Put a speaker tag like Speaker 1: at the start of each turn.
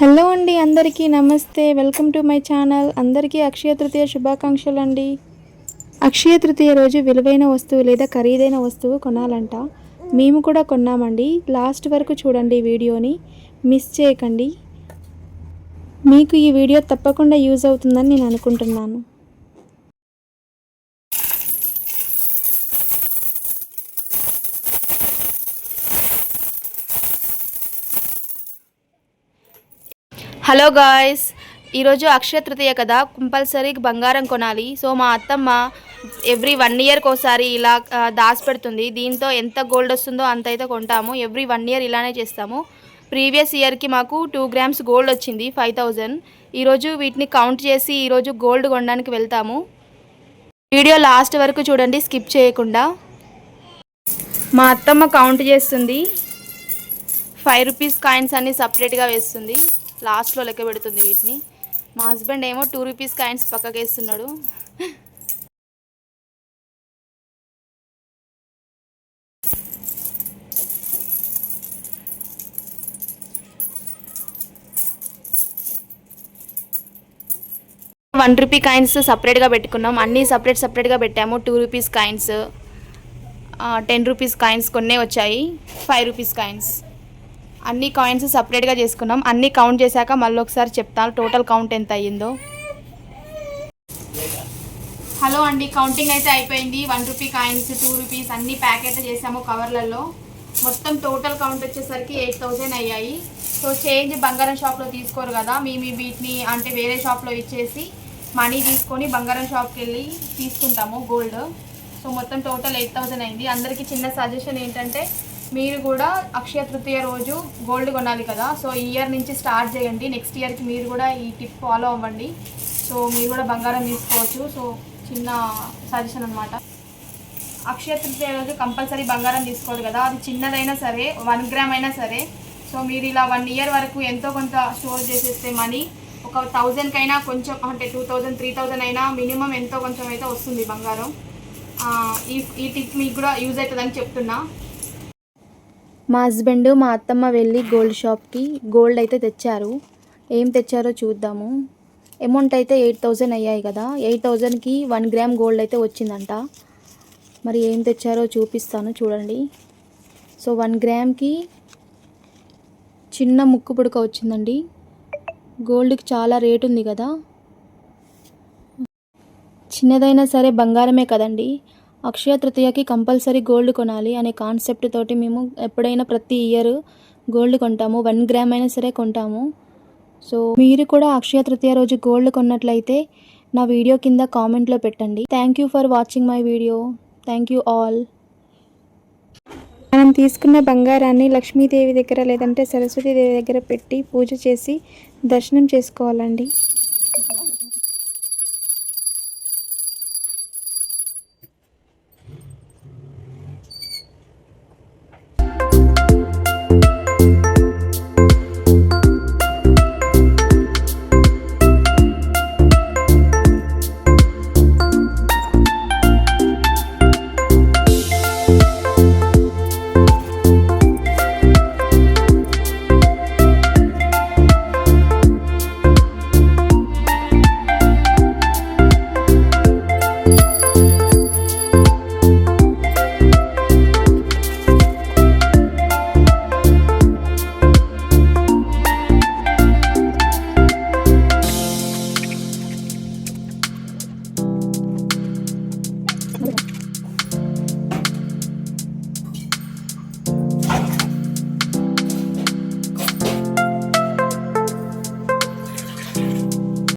Speaker 1: Hello అండి అందరికీ నమస్తే. Welcome to my channel. అందరికీ అక్షయ తృతీయ శుభాకాంక్షలు అండి అక్షయ తృతీయ రోజు విలువైన వస్తువు లేదా ఖరీదైన వస్తువు కొనాలంట. మేము కూడా కొన్నామండి. లాస్ట్ వరకు చూడండి వీడియోని. మిస్ చేయకండి. మీకు ఈ వీడియో తప్పకుండా యూజ్ అవుతుందని నేను అనుకుంటున్నాను.
Speaker 2: Hello guys. ఈరోజు అక్షయ తృతీయ కదా. కంపల్సరీ బంగారం కొనాలి. సో మా అత్తమ్మ ఎవ్రీ వన్ ఇయర్కి ఒకసారి ఇలా ఆ, దాచిపెడుతుంది దీంతో ఎంత గోల్డ్ వస్తుందో అంత అయితే కొంటాము. ఎవ్రీ వన్ ఇయర్ ఇలానే చేస్తాము. ప్రీవియస్ ఇయర్కి మాకు టూ గ్రామ్స్ గోల్డ్ వచ్చింది ఫైవ్ థౌజండ్. ఈరోజు వీటిని కౌంట్ చేసి ఈరోజు గోల్డ్ కొనడానికి వెళ్తాము. వీడియో లాస్ట్ వరకు చూడండి స్కిప్ చేయకుండా. మా అత్తమ్మ కౌంట్ చేస్తుంది. ఫైవ్ రూపీస్ కాయిన్స్ అన్ని సపరేట్గా వేస్తుంది. లాస్ట్లో లెక్క పెడుతుంది వీటిని. మా హస్బెండ్ ఏమో టూ రూపీస్ కాయిన్స్ పక్కకేస్తున్నాడు వన్ రూపీ కాయిన్స్ సపరేట్గా పెట్టుకున్నాం. అన్నీ సపరేట్ సపరేట్గా పెట్టాము. Two rupees coins ten rupees coins కొన్నే వచ్చాయి. Five rupees coins. అన్ని కాయిన్స్ సపరేట్గా చేసుకున్నాం. అన్ని కౌంట్ చేశాక మళ్ళీ ఒకసారి చెప్తాను టోటల్ కౌంట్ ఎంత అయ్యిందో. హలో అండి కౌంటింగ్ అయితే అయిపోయింది. One rupee coins two rupees అన్ని ప్యాకెట్ చేసాము కవర్లలో మొత్తం టోటల్ కౌంట్ వచ్చేసరికి ఎయిట్ థౌజండ్ అయ్యాయి. సో చేంజ్ బంగారం షాప్లో తీసుకోరు కదా. మేము వీటిని అంటే వేరే షాప్లో ఇచ్చేసి మనీ తీసుకొని బంగారం షాప్కి వెళ్ళి తీసుకుంటాము గోల్డ్ సో మొత్తం టోటల్ ఎయిట్ థౌజండ్ అయింది. అందరికీ చిన్న సజెషన్ ఏంటంటే మీరు కూడా అక్షయ తృతీయ రోజు గోల్డ్ కొనాలి కదా. సో ఈ ఇయర్ నుంచి స్టార్ట్ చేయండి. నెక్స్ట్ ఇయర్కి మీరు కూడా ఈ టిప్ ఫాలో అవ్వండి. సో మీరు కూడా బంగారం తీసుకోవచ్చు. సో చిన్న సజెషన్ అనమాట అక్షయ తృతీయ రోజు కంపల్సరీ బంగారం తీసుకోవాలి కదా. అది చిన్నదైనా సరే వన్ గ్రామ్ అయినా సరే. సో మీరు ఇలా వన్ ఇయర్ వరకు ఎంతో కొంత స్టోర్ చేసేస్తే మనీ ఒక థౌజండ్కి అయినా కొంచెం అంటే టూ థౌజండ్ త్రీ థౌజండ్ అయినా మినిమం ఎంతో కొంచెం అయితే వస్తుంది బంగారం. ఈ ఈ టిప్ మీకు కూడా యూజ్ అవుతుందని చెప్తున్నా.
Speaker 1: మా హస్బెండ్ మా అత్తమ్మ వెళ్ళి గోల్డ్ షాప్కి గోల్డ్ అయితే తెచ్చారు. ఏం తెచ్చారో చూద్దాము. అమౌంట్ అయితే ఎయిట్ థౌజండ్ అయ్యాయి కదా. ఎయిట్ థౌజండ్కి వన్ గ్రామ్ గోల్డ్ అయితే వచ్చిందంట. మరి ఏం తెచ్చారో చూపిస్తాను చూడండి. సో వన్ గ్రామ్కి చిన్న ముక్కు పుడక వచ్చిందండి. గోల్డ్కి చాలా రేట్ ఉంది కదా. చిన్నదైనా సరే బంగారమే కదండి. అక్షయ తృతీయకి కంపల్సరీ గోల్డ్ కొనాలి అనే కాన్సెప్ట్ తోటి మేము ఎప్పుడైనా ప్రతి ఇయర్ గోల్డ్ కొంటాము. వన్ గ్రామ్ అయినా సరే కొంటాము. సో మీరు కూడా అక్షయ తృతీయ రోజు గోల్డ్ కొన్నట్లయితే నా వీడియో కింద కామెంట్లో పెట్టండి. Thank you for watching my video thank you all మనం తీసుకున్న బంగారాన్ని లక్ష్మీదేవి దగ్గర లేదంటే సరస్వతీదేవి దగ్గర పెట్టి పూజ చేసి దర్శనం చేసుకోవాలండి.